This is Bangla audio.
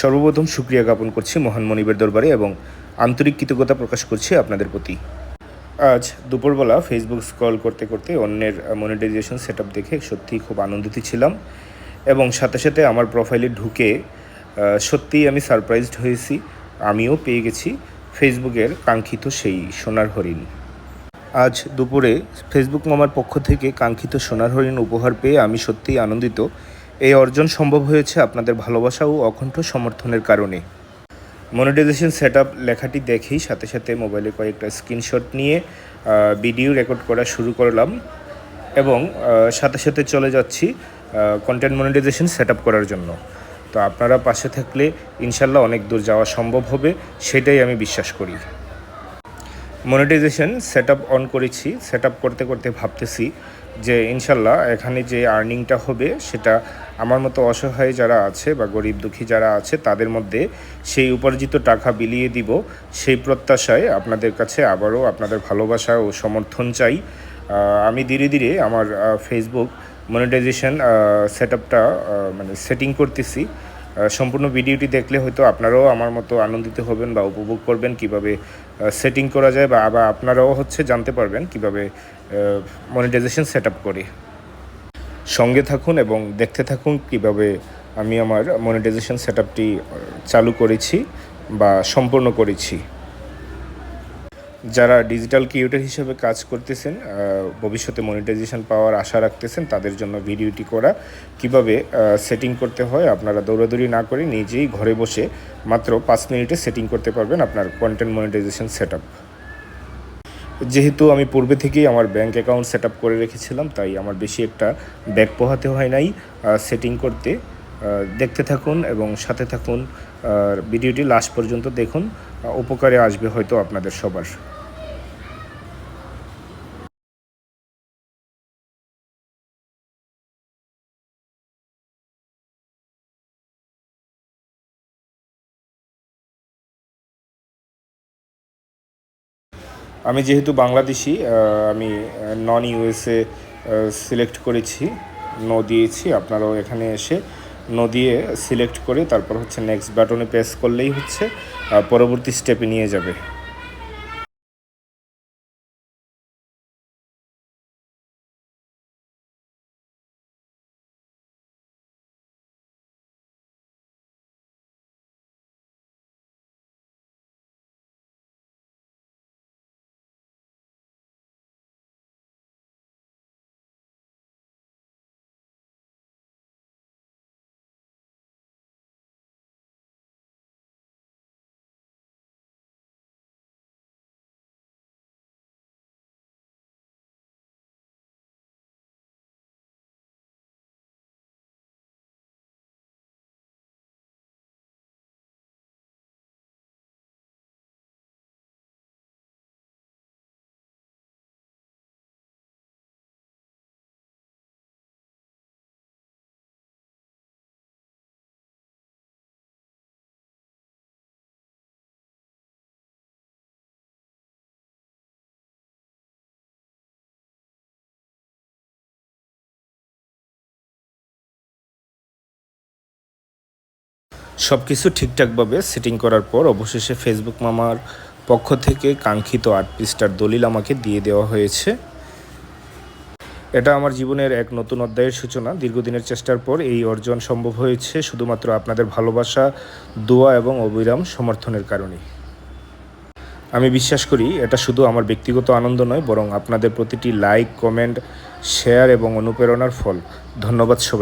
সর্বপ্রথম সুক্রিয়া জ্ঞাপন করছি মহান মনিবের দরবারে এবং আন্তরিক কৃতজ্ঞতা প্রকাশ করছি আপনাদের প্রতি। আজ দুপুরবেলা ফেসবুক স্ক্রল করতে করতে অন্যের মনিটাইজেশন সেট দেখে সত্যিই খুব আনন্দিত ছিলাম এবং সাথে সাথে আমার প্রোফাইলে ঢুকে সত্যিই আমি সারপ্রাইজড হয়েছি। আমিও পেয়ে গেছি ফেসবুকের কাঙ্ক্ষিত সেই সোনার হরিণ। আজ দুপুরে ফেসবুক মামার পক্ষ থেকে কাঙ্ক্ষিত সোনার হরিণ উপহার পেয়ে আমি সত্যিই আনন্দিত এই অর্জন সম্ভব হয়েছে আপনাদের ভালোবাসা ও অকণ্ঠ সমর্থনের কারণে। মনিটাইজেশন সেট লেখাটি দেখেই সাথে সাথে মোবাইলে কয়েকটা স্ক্রিনশট নিয়ে ভিডিও রেকর্ড করা শুরু করলাম এবং সাথে সাথে চলে যাচ্ছি কন্টেন্ট মনিটাইজেশন সেট করার জন্য। তো আপনারা পাশে থাকলে ইনশাল্লাহ অনেক দূর যাওয়া সম্ভব হবে, সেটাই আমি বিশ্বাস করি। মনিটাইজেশন সেট অন করেছি সেট করতে করতে ভাবতেছি যে ইনশাল্লাহ এখানে যে আর্নিংটা হবে সেটা আমার মতো অসহায় যারা আছে বা গরিব দুঃখী যারা আছে, তাদের মধ্যে সেই উপার্জিত টাকা বিলিয়ে দিব। সেই প্রত্যাশায় আপনাদের কাছে আবারও আপনাদের ভালোবাসা ও সমর্থন চাই। আমি ধীরে ধীরে আমার ফেসবুক মনিটাইজেশন সেট আপটা মানে সেটিং করতেছি। সম্পূর্ণ ভিডিওটি দেখলে হয়তো আপনারাও আমার মতো আনন্দিত হবেন বা উপভোগ করবেন কীভাবে সেটিং করা যায় বা আবার আপনারাও হচ্ছে জানতে পারবেন কীভাবে মনিটাইজেশন সেট আপ করি। সঙ্গে থাকুন এবং দেখতে থাকুন কীভাবে আমি আমার মনিটাইজেশন সেট চালু করেছি বা সম্পূর্ণ করেছি। যারা ডিজিটাল ক্রিয়েটর হিসেবে কাজ করতেছেন ভবিষ্যতে মনিটাইজেশন পাওয়ার আশা রাখতেছেন, তাদের জন্য ভিডিওটি করা। কীভাবে সেটিং করতে হয়, আপনারা দৌড়াদৌড়ি না করে নিজেই ঘরে বসে মাত্র পাঁচ মিনিটে সেটিং করতে পারবেন আপনার কন্টেন্ট মনিটাইজেশন সেট যেহেতু আমি পূর্বে থেকেই আমার ব্যাংক অ্যাকাউন্ট সেট করে রেখেছিলাম, তাই আমার বেশি একটা ব্যাগ পোহাতে হয় নাই সেটিং করতে। দেখতে থাকুন এবং সাথে থাকুন ভিডিওটি লাস্ট পর্যন্ত দেখুন উপকারে আসবে হয়তো আপনাদের সবার। আমি যেহেতু বাংলাদেশি আমি নন ইউএসএ সিলেক্ট করেছি নো দিয়েছি, আপনারাও এখানে এসে নো দিয়ে সিলেক্ট করে তারপর হচ্ছে নেক্সট বাটনে প্রেস করলেই হচ্ছে পরবর্তী স্টেপে নিয়ে যাবে। সব কিছু ঠিকঠাকভাবে সেটিং করার পর অবশেষে ফেসবুক মামার পক্ষ থেকে কাঙ্ক্ষিত আট পৃষ্ঠার দলিল আমাকে দিয়ে দেওয়া হয়েছে। এটা আমার জীবনের এক নতুন অধ্যায়ের সূচনা। দীর্ঘদিনের চেষ্টার পর এই অর্জন সম্ভব হয়েছে শুধুমাত্র আপনাদের ভালোবাসা, দোয়া এবং অবিরাম সমর্থনের কারণে আমি বিশ্বাস করি এটা শুধু আমার ব্যক্তিগত আনন্দ নয়, বরং আপনাদের প্রতিটি লাইক কমেন্ট শেয়ার এবং অনুপ্রেরণার ফল। ধন্যবাদ সবাই।